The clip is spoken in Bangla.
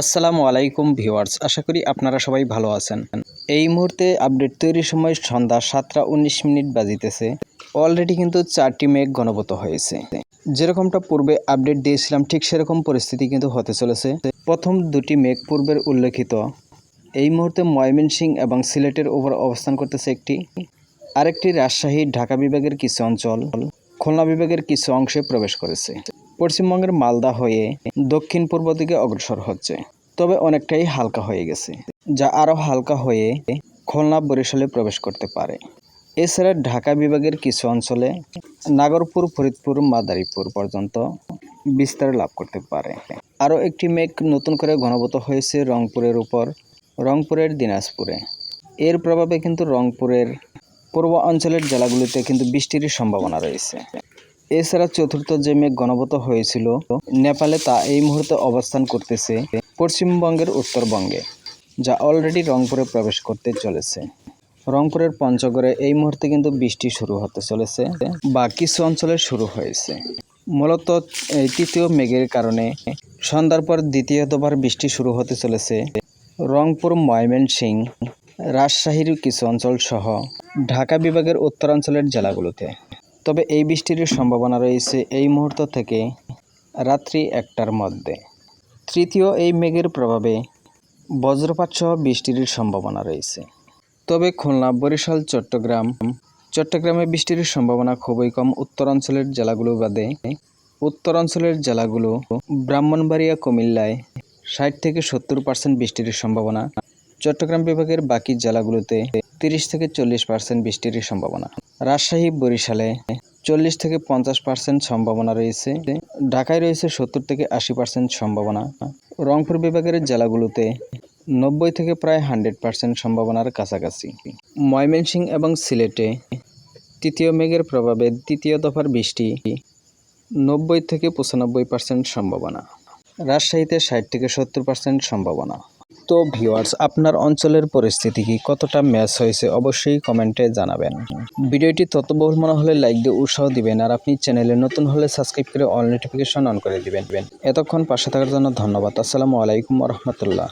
আসসালামু আলাইকুম ভিউয়ার্স, আশা করি আপনারা সবাই ভালো আছেন। এই মুহূর্তে আপডেট তৈরির সময় সন্ধ্যা সাতটা উনিশ মিনিট বাজিতেছে। অলরেডি কিন্তু চারটি মেঘ ঘনভূত হয়েছে। যেরকমটা পূর্বে আপডেট দিয়েছিলাম, ঠিক সেরকম পরিস্থিতি কিন্তু হতে চলেছে। প্রথম দুটি মেঘ পূর্বের উল্লেখিত। এই মুহূর্তে ময়মনসিং এবং সিলেটের উপর অবস্থান করতেছে একটি। আরেকটি রাজশাহী, ঢাকা বিভাগের কিছু অঞ্চল। খুলনা বিভাগের কিছু অংশে প্রবেশ করেছে। পশ্চিমবঙ্গের মালদা হয়ে দক্ষিণ পূর্ব দিকে অগ্রসর হচ্ছে, তবে অনেকটাই হালকা হয়ে গেছে, যা আরও হালকা হয়ে খুলনা বরিশালে প্রবেশ করতে পারে। এছাড়া ঢাকা বিভাগের কিছু অঞ্চলে নাগরপুর, ফরিদপুর, মাদারীপুর পর্যন্ত বিস্তার লাভ করতে পারে। আরও একটি মেঘ নতুন করে ঘনভূত হয়েছে রংপুরের উপর, রংপুরের দিনাজপুরে। এর প্রভাবে কিন্তু রংপুরের পূর্ব অঞ্চলের জেলাগুলিতে কিন্তু বৃষ্টির সম্ভাবনা রয়েছে। এছাড়া চতুর্থ যে মেঘ ঘনভূত হয়েছিল, নেপালে তা এই মুহূর্তে অবস্থান করতেছে পশ্চিমবঙ্গের উত্তরবঙ্গে, যা অলরেডি রংপুরে প্রবেশ করতে চলেছে। রংপুরের পঞ্চগড়ে এই মুহূর্তে কিন্তু বৃষ্টি শুরু হতে চলেছে, বা কিছু অঞ্চলে শুরু হয়েছে। মূলত এই তৃতীয় মেঘের কারণে সন্ধ্যার পর দ্বিতীয় দফার বৃষ্টি শুরু হতে চলেছে। রংপুর ময়মনসিং রাজশাহীর কিছু অঞ্চল সহ ঢাকা বিভাগের উত্তরাঞ্চলের জেলাগুলোতে। তবে এই বৃষ্টির সম্ভাবনা রয়েছে এই মুহূর্ত থেকে রাত্রি একটার মধ্যে। তৃতীয় এই মেঘের প্রভাবে বজ্রপাত সহ বৃষ্টির সম্ভাবনা রয়েছে। তবে খুলনা, বরিশাল, চট্টগ্রাম, চট্টগ্রামে বৃষ্টির সম্ভাবনা খুবই কম। উত্তরাঞ্চলের জেলাগুলো বাদে উত্তরাঞ্চলের জেলাগুলো ব্রাহ্মণবাড়িয়া, কুমিল্লায় ষাট থেকে সত্তর পার্সেন্ট বৃষ্টির সম্ভাবনা। চট্টগ্রাম বিভাগের বাকি জেলাগুলোতে তিরিশ থেকে চল্লিশ পার্সেন্ট বৃষ্টির সম্ভাবনা। রাজশাহী, বরিশালে চল্লিশ থেকে পঞ্চাশ পার্সেন্ট সম্ভাবনা রয়েছে। ঢাকায় রয়েছে সত্তর থেকে আশি পার্সেন্ট সম্ভাবনা। রংপুর বিভাগের জেলাগুলোতে নব্বই থেকে প্রায় হান্ড্রেড পার্সেন্ট সম্ভাবনার কাছাকাছি। ময়মনসিং এবং সিলেটে তৃতীয় মেঘের প্রভাবে দ্বিতীয় দফার বৃষ্টি নব্বই থেকে পঁচানব্বই পার্সেন্ট সম্ভাবনা। রাজশাহীতে ষাট থেকে সত্তর পার্সেন্ট সম্ভাবনা। তো ভিউয়ার্স, আপনার অঞ্চলের পরিস্থিতি কি? কতটা ম্যাচ হয়েছে? অবশ্যই কমেন্টে জানাবেন। ভিডিওটি ততবহুল মনে হলে লাইক দিয়ে উৎসাহ দিবেন আর আপনি চ্যানেলে নতুন হলে সাবস্ক্রাইব করে অল নোটিফিকেশন অন করে দিবেন। এতক্ষণ পাশে থাকার জন্য ধন্যবাদ। আসসালামু আলাইকুম রহমতুল্লাহ।